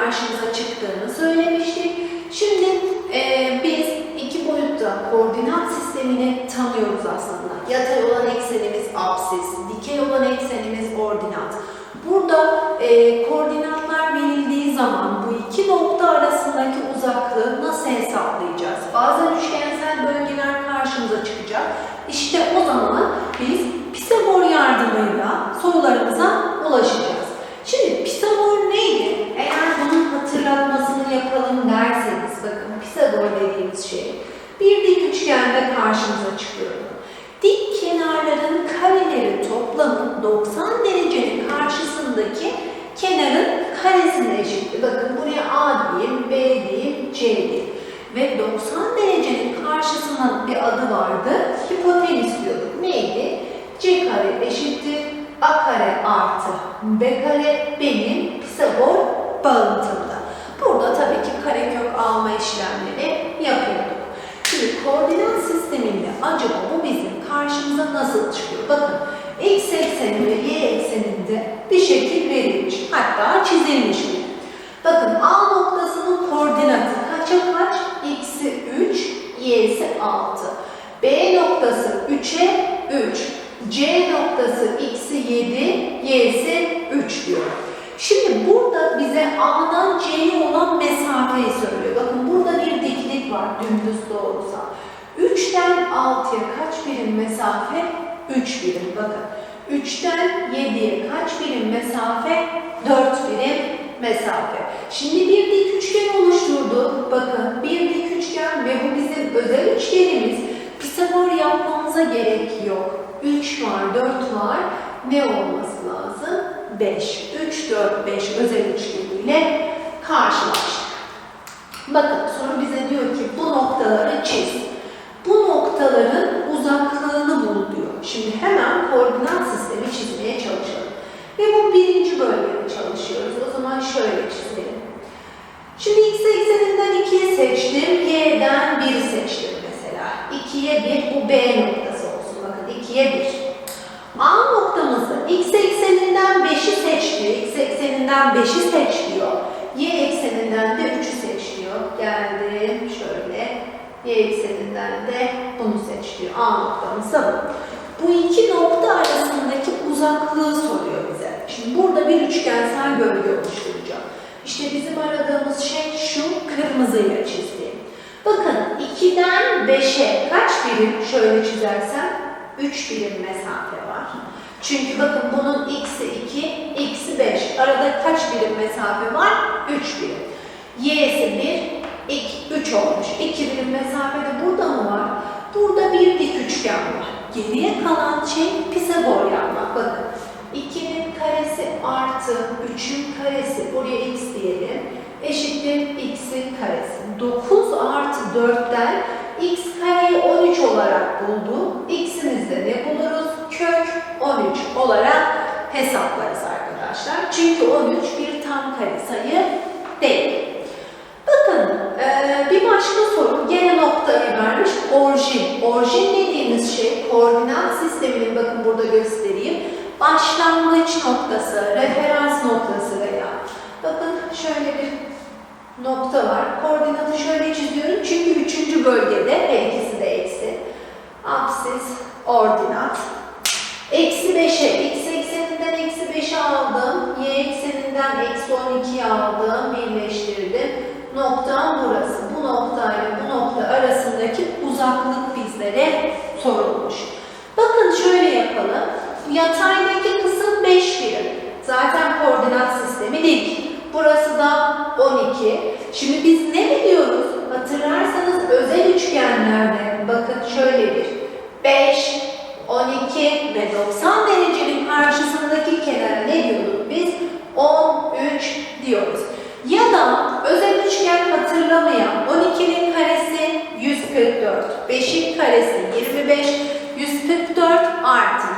karşımıza çıktığını söylemiştik. Şimdi e, biz iki boyutta koordinat sistemini tanıyoruz aslında. Yatay olan eksenimiz absis, dikey olan eksenimiz ordinat. Burada e, koordinatlar verildiği zaman bu iki nokta arasındaki uzaklığı nasıl hesaplayacağız? Bazen üçgensel bölgeler karşımıza çıkacak. İşte o zaman biz Pisagor yardımıyla sorularımıza ulaşacağız. Pisagor dediğimiz şey bir dik üçgende karşımıza çıkıyor. Dik kenarların kareleri toplamı 90 derecenin karşısındaki kenarın karesine eşitti. Bakın buraya A diyeyim, B diyeyim, C diyeyim. Ve 90 derecenin karşısına bir adı vardı. Hipotenüs diyorduk. Neydi? C kare eşittir A kare artı B kare benim Pisagor bağıntımda. Alma işlemleri yapıyorduk. Şimdi koordinat sisteminde acaba bu bizim karşımıza nasıl çıkıyor? Bakın x ekseni ve y ekseninde bir şekil verilmiş. Hatta çizilmiş. Bakın A noktasının koordinatı kaça kaç? x'i 3, y'si 6. B noktası 3'e 3. C noktası x'i 7, y'si 3 diyor. Şimdi burada bize A'dan C'ye olan mesafeyi söylüyor. Bakın burada bir diklik var dümdüz doğrusal. 3'ten 6'ya kaç birim mesafe? 3 birim bakın. 3'ten 7'ye kaç birim mesafe? 4 birim mesafe. Şimdi bir dik üçgen oluşturduk. Bakın bir dik üçgen ve bu bizim özel üçgenimiz. Pisagor yapmamıza gerek yok. 3 var, 4 var. Ne olması lazım? 5. 3, 4, 5 özel üçgeniyle karşılaştık. Bakın soru bu noktaları çiz. Bu noktaların uzaklığını bul diyor. Şimdi hemen koordinat sistemi çizmeye çalışalım. Ve bu birinci bölgede çalışıyoruz. O zaman şöyle çizelim. Şimdi x ekseninden 2'yi seçtim, y'den 1'i seçtim mesela. 2'ye 1 bu b noktası olsun. Bakın 2'ye 1. A noktamızda x ekseninden 5'i seç diyor. X ekseninden 5'i seç. Y ekseninden de 3'ü seç. Geldim şöyle. Y ekseninden de bunu seç diyor. A noktamız da bu. Bu iki nokta arasındaki uzaklığı soruyor bize. Şimdi burada bir üçgensel bölge oluşturacağım. İşte bizim aradığımız şey şu kırmızıyla çizdiğim. Bakın 2'den 5'e kaç birim şöyle çizersem 3 birim mesafe var. Çünkü bakın bunun x'i 2, x'i 5. Arada kaç birim mesafe var? 3 birim. y'si 1, 2, 3 olmuş. 2 birim mesafe de burada mı var? Burada bir dik üçgen var. Geriye kalan şey Pisagor yapmak. Bakın 2'nin karesi artı 3'ün karesi, buraya x diyelim, eşittir x'in karesi. 9 artı 4'ten x kareyi 13 olarak bulduk. x'imizde ne buluruz? Kök 13 olarak hesaplarız arkadaşlar. Çünkü 13 bir tam kare sayı değil. Başka soru gene noktayı vermiş orijin. Orijin dediğimiz şey koordinat sisteminin bakın burada göstereyim. Başlangıç noktası, referans noktası veya bakın şöyle bir nokta var. Koordinatı şöyle çiziyorum çünkü üçüncü bölgede her ikisi de eksi. Apsis, ordinat. Eksi 5'e, x ekseninden eksi 5'i aldım. Y ekseninden eksi 12'yi aldım. Birleştirdim. Noktam burası. Bu noktayla bu nokta arasındaki uzaklık bizlere sorulmuş. Bakın şöyle yapalım. Yataydaki kısım 5 birim. Zaten koordinat sistemi dik. Burası da 12. Şimdi biz ne biliyoruz? Hatırlarsanız özel üçgenlerde bakın şöyle bir 5, 12 ve 90 derecenin karşısındaki kenara ne diyorduk biz? 13 diyoruz. Ya da özel üçgen hatırlamayan 12'nin karesi 144, 5'in karesi 25, 144 artı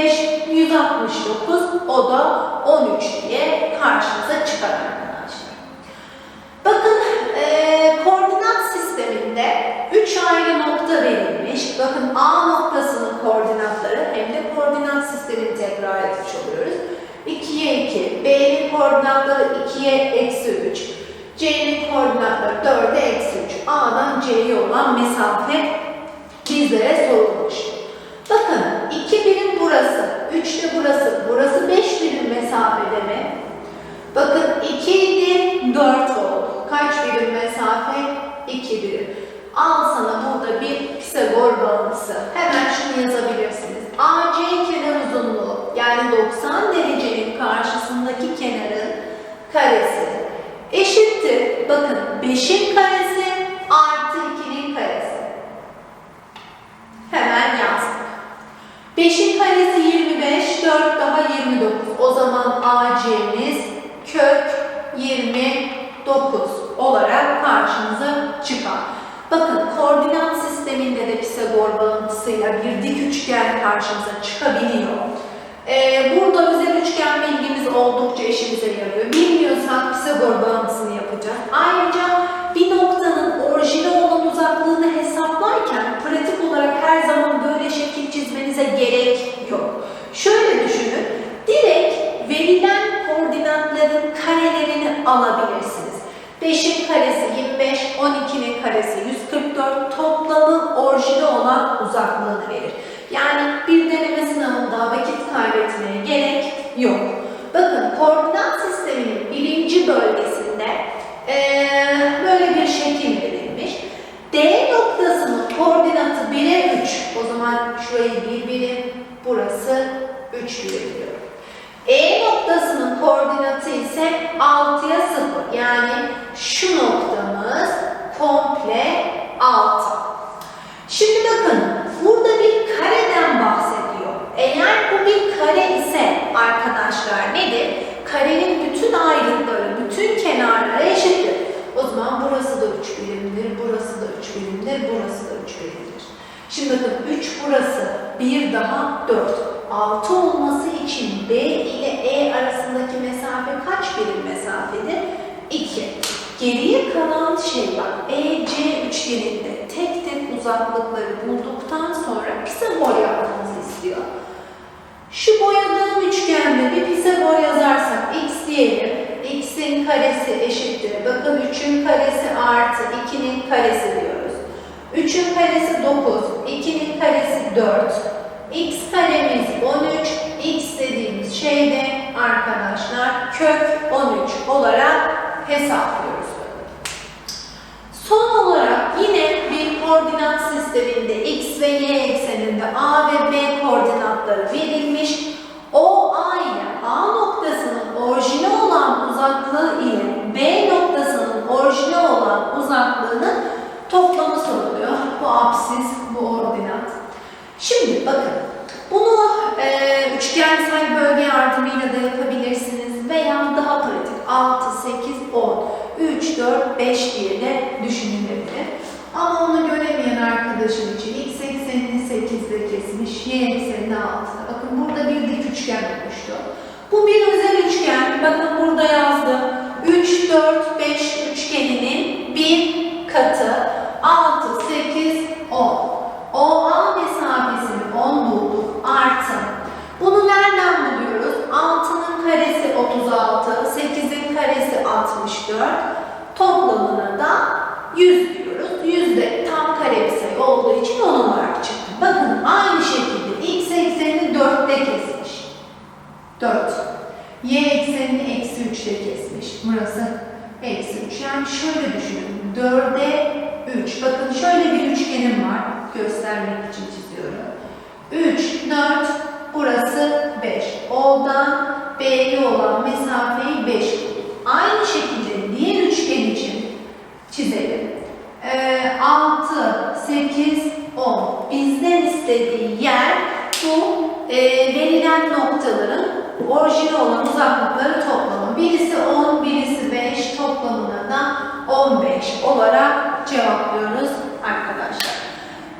25, 169 o da 13 diye karşımıza çıkar arkadaşlar. Bakın eee, koordinat sisteminde 3 ayrı nokta verilmiş. Bakın A noktasının koordinatları hem de koordinat sistemini tekrar etmiş oluyoruz. 2'ye 2. B'nin koordinatları 2'ye eksi 3. C'nin koordinatları 4'e eksi 3. A'dan C'ye olan mesafe bizlere sorulmuş. Bakın 2 birim burası, 3 de burası, burası 5 birim mesafede mi? Bakın 2 idi, 4 oldu. Kaç birim mesafe? 2 birim. Al sana burada bir Pisagor bağıntısı. Hemen şunu yazabilirsiniz. AC kenar uzunluğu yani 90 derecenin karşısındaki kenarın karesi eşittir. Bakın 5'in karesi artı 2'nin karesi. Hemen yazdık. 5'in karesi 25, 4 daha 29. O zaman AC'miz kök 29 olarak karşımıza çıkar. Bakın koordinat sisteminde de Pisagor bağıntısıyla bir dik üçgen karşımıza çıkabiliyor. Ee, burada özel üçgen bilgimiz oldukça işimize yarıyor. Bilmiyorsak Pisagor bağıntısını yapacağız. Ayrıca bir noktanın orijine olan uzaklığını hesaplarken pratik olarak her zaman böyle şekil çizmenize gerek yok. Şöyle düşünün, direkt verilen koordinatların karelerini alabilirsiniz. 5'in karesi 25, 12'nin karesi 144 toplamı orijine olan uzaklığını verir. Yani bir deneme sınavında vakit kaybetmeye gerek yok. Bakın koordinat sisteminin birinci bölgesinde eee, böyle bir şekil verilmiş. D noktasının koordinatı 1'e 3. O zaman şurayı 1 birim, burası 3 birim diyorum. E noktasının koordinatı ise 6'ya 0. Yani şu noktamız komple 6. Şimdi bakın burada bir kareden bahsediyor. Eğer bu bir kare ise arkadaşlar nedir? Karenin bütün ayrıtları, bütün kenarları eşittir. O zaman burası da 3 birimdir, burası da 3 birimdir, burası da 3 birimdir. Şimdi bakın 3 burası, 1 daha 4. 6 olması için B ile E arasındaki mesafe kaç birim mesafedir? 2. Geriye kalan şey bak EC üçgeninde tek tek uzaklıkları bulduktan sonra Pisagor yapmamızı istiyor. Şu boyadığım üçgende bir Pisagor yazarsak x diyelim. x'in karesi eşittir. Bakın 3'ün karesi artı 2'nin karesi diyoruz. 3'ün karesi 9, 2'nin karesi 4. x karemiz 13, x dediğimiz şey de arkadaşlar kök 13 olarak hesaplıyoruz. Son olarak yine bir koordinat sisteminde x ve y ekseninde a ve b koordinatları verilmiş. O a ile a noktasının orijine olan uzaklığı ile b noktasının orijine olan uzaklığının toplamı soruluyor. Bu apsis, bu ordinat. Şimdi bakın bunu e, üçgensel bölge yardımıyla da yapabilirsiniz veya daha pratik 6, 8, 10, 3, 4, 5 diye de düşünülebilir. Ama onu göremeyen arkadaşım için x eksenini 8'de kesmiş, y eksenini 6'da. Bakın burada bir dik üçgen oluştu. Bu bir özel üçgen. Bakın burada yazdım. 3, 4, 5 üçgeninin bir katı 6, 8, 10. OA mesafesini 10 bulduk. Artı. Bunu nereden buluyoruz? 6'nın karesi 36, 8'in karesi 64. Toplamına da 100 diyoruz. 100 de tam kare bir sayı olduğu için 10 olarak çıktı. Bakın aynı şekilde x eksenini 4'te kesmiş. 4. Y eksenini eksi 3'te kesmiş. Burası eksi 3. Yani şöyle düşünün. 4'e 3. Bakın şöyle bir üçgenim var. Göstermek için çiziyorum. 3, 4, burası 5. O'dan B'ye olan mesafeyi 5 bulduk. Aynı şekilde diğer üçgen için çizelim. Ee, 6, 8, 10. Bizden istediği yer bu orijine olan uzaklıkları toplamı. Birisi 10, birisi 5 toplamına da 15 olarak cevaplıyoruz arkadaşlar.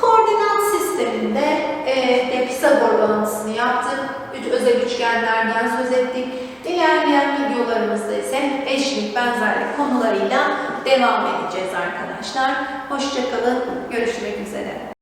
Koordinat sisteminde e, de Pisagor bağıntısını yaptık. Üç özel üçgenlerden söz ettik. İlerleyen videolarımızda ise eşlik benzerlik konularıyla devam edeceğiz arkadaşlar. Hoşçakalın. Görüşmek üzere.